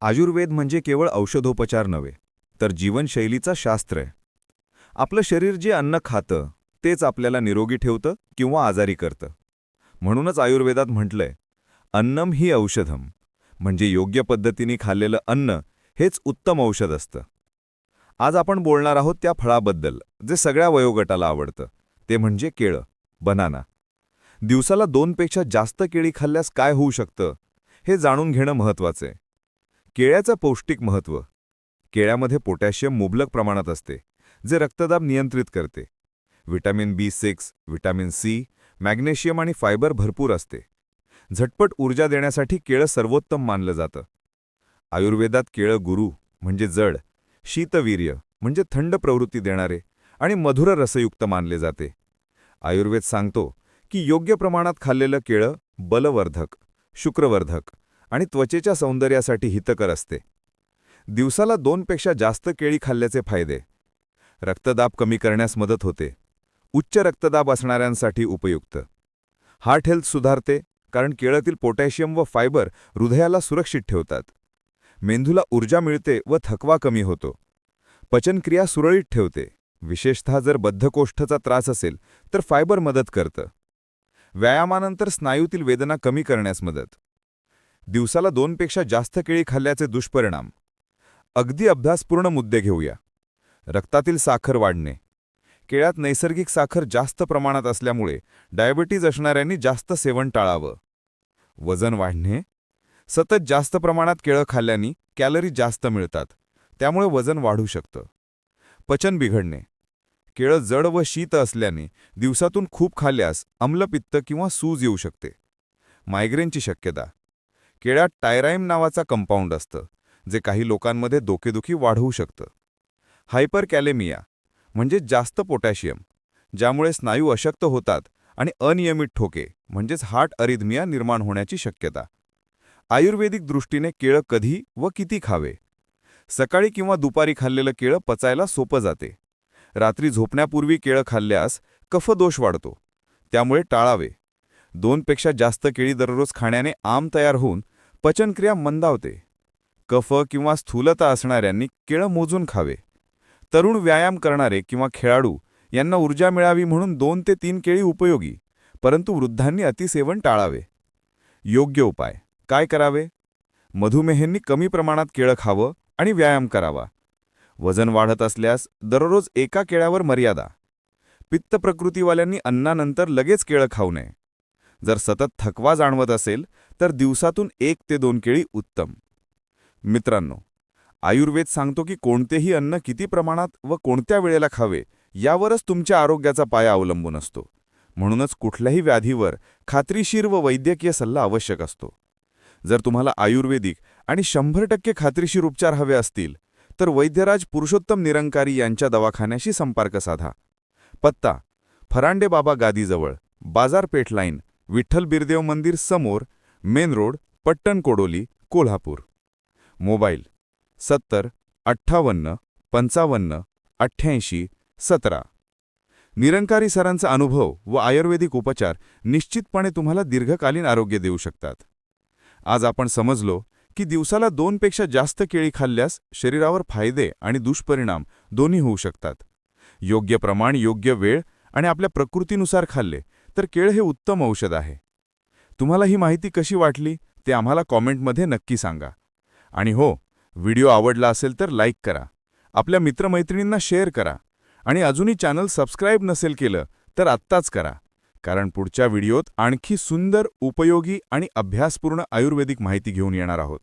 आयुर्वेद म्हणजे केवळ औषधोपचार नव्हे तर जीवनशैलीचा शास्त्र आहे. आपलं शरीर जे अन्न खातं तेच आपल्याला निरोगी ठेवतं किंवा आजारी करतं. म्हणूनच आयुर्वेदात म्हटलंय अन्नम ही औषधम. म्हणजे योग्य पद्धतीने खाल्लेलं अन्न हेच उत्तम औषध असतं. आज आपण बोलणार आहोत त्या फळाबद्दल जे सगळ्या वयोगटाला आवडतं. ते म्हणजे केळं बनाना. दिवसाला दोनपेक्षा जास्त केळी खाल्ल्यास काय होऊ शकतं हे जाणून घेणं महत्त्वाचं आहे. केळ्याचं पौष्टिक महत्त्व केळ्यामध्ये पोटॅशियम मुबलक प्रमाणात असते जे रक्तदाब नियंत्रित करते. Vitamin B six vitamin C magnesium आणि फायबर भरपूर असते. झटपट ऊर्जा देण्यासाठी केळं सर्वोत्तम मानलं जातं. आयुर्वेदात केळं गुरु म्हणजे जड शीतवीर्य म्हणजे थंड प्रवृत्ती देणारे आणि मधुर रसयुक्त मानले जाते. आयुर्वेद सांगतो की योग्य प्रमाणात खाल्लेलं केळं बलवर्धक शुक्रवर्धक आणि त्वचेच्या सौंदर्यासाठी हितकर असते. दिवसाला दोनपेक्षा जास्त केळी खाल्ल्याचे फायदे. रक्तदाब कमी करण्यास मदत होते. उच्च रक्तदाब असणाऱ्यांसाठी उपयुक्त. हार्ट हेल्थ सुधारते कारण केळातील पोटॅशियम व फायबर हृदयाला सुरक्षित ठेवतात. मेंदूला ऊर्जा मिळते व थकवा कमी होतो. पचनक्रिया सुरळीत ठेवते. विशेषतः जर बद्धकोष्ठचा त्रास असेल तर फायबर मदत करतं. व्यायामानंतर स्नायूतील वेदना कमी करण्यास मदत. दिवसाला दोनपेक्षा जास्त केळी खाल्ल्याचे दुष्परिणाम. अगदी अभ्यासपूर्ण मुद्दे घेऊया. रक्तातील साखर वाढणे. केळ्यात नैसर्गिक साखर जास्त प्रमाणात असल्यामुळे डायबिटीज असणाऱ्यांनी जास्त सेवन टाळावं. वजन वाढणे. सतत जास्त प्रमाणात केळं खाल्ल्याने कॅलरी जास्त मिळतात. त्यामुळे वजन वाढू शकतं. पचन बिघडणे. केळं जड व शीत असल्याने दिवसातून खूप खाल्ल्यास अम्लपित्त किंवा सूज येऊ शकते. मायग्रेनची शक्यता. केळ्यात टायराईम नावाचा कंपाऊंड असतं जे काही लोकांमध्ये डोकेदुखी वाढवू शकतं. हायपर कॅलेमिया म्हणजे जास्त पोटॅशियम ज्यामुळे स्नायू अशक्त होतात आणि अनियमित ठोके म्हणजेच हार्ट अरिदमिया निर्माण होण्याची शक्यता. आयुर्वेदिक दृष्टीने केळं कधी व किती खावे? सकाळी किंवा दुपारी खाल्लेलं केळं पचायला सोपं जाते. रात्री झोपण्यापूर्वी केळं खाल्ल्यास कफदोष वाढतो त्यामुळे टाळावे. दोनपेक्षा जास्त केळी दररोज खाण्याने आम तयार होऊन पचनक्रिया मंदावते. कफ किंवा स्थूलता असणाऱ्यांनी केळं मोजून खावे. तरुण व्यायाम करणारे किंवा खेळाडू यांना ऊर्जा मिळावी म्हणून दोन ते तीन केळी उपयोगी परंतु वृद्धांनी अतिसेवन टाळावे. योग्य उपाय काय करावे? मधुमेहेंनी कमी प्रमाणात केळं खावं आणि व्यायाम करावा. वजन वाढत असल्यास दररोज एका केळ्यावर मर्यादा. पित्त प्रकृतीवाल्यांनी अन्नानंतर लगेच केळं खाऊ नये. जर सतत थकवा जाणवत असेल तर दिवसातून एक ते दोन केळी उत्तम. मित्रांनो आयुर्वेद सांगतो की कोणतेही अन्न किती प्रमाणात व कोणत्या वेळेला खावे यावरच तुमच्या आरोग्याचा पाया अवलंबून असतो. म्हणूनच कुठल्याही व्याधीवर खात्रीशीर व वैद्यकीय सल्ला आवश्यक असतो. जर तुम्हाला आयुर्वेदिक आणि शंभर टक्के खात्रीशीर उपचार हवे असतील तर वैद्यराज पुरुषोत्तम निरंकारी यांच्या दवाखान्याशी संपर्क साधा. पत्ता फरांडे बाबा गादीजवळ बाजारपेठ लाईन विठ्ठल बिरदेव मंदिर समोर main road Pattan Kodoli Kolhapur. Mobile सत्तर अठ्ठावन्न पंचावन्न अठ्ठ्याऐंशी सतरा. निरंकारी सरांचा अनुभव व आयुर्वेदिक उपचार निश्चितपणे तुम्हाला दीर्घकालीन आरोग्य देऊ शकतात. आज आपण समजलो की दिवसाला दोनपेक्षा जास्त केळी खाल्ल्यास शरीरावर फायदे आणि दुष्परिणाम दोन्ही होऊ शकतात. योग्य प्रमाण योग्य वेळ आणि आपल्या प्रकृतीनुसार खाल्ले तर केळ हे उत्तम औषध आहे. तुम्हाला ही माहिती कशी वाटली ते आम्हाला कॉमेंटमध्ये नक्की सांगा. आणि हो व्हिडिओ आवडला असेल तर लाईक करा. आपल्या मित्रमैत्रिणींना शेअर करा. आणि अजूनही चॅनल सबस्क्राईब नसेल केलं तर आत्ताच करा. कारण पुढच्या व्हिडिओत आणखी सुंदर उपयोगी आणि अभ्यासपूर्ण आयुर्वेदिक माहिती घेऊन येणार आहोत.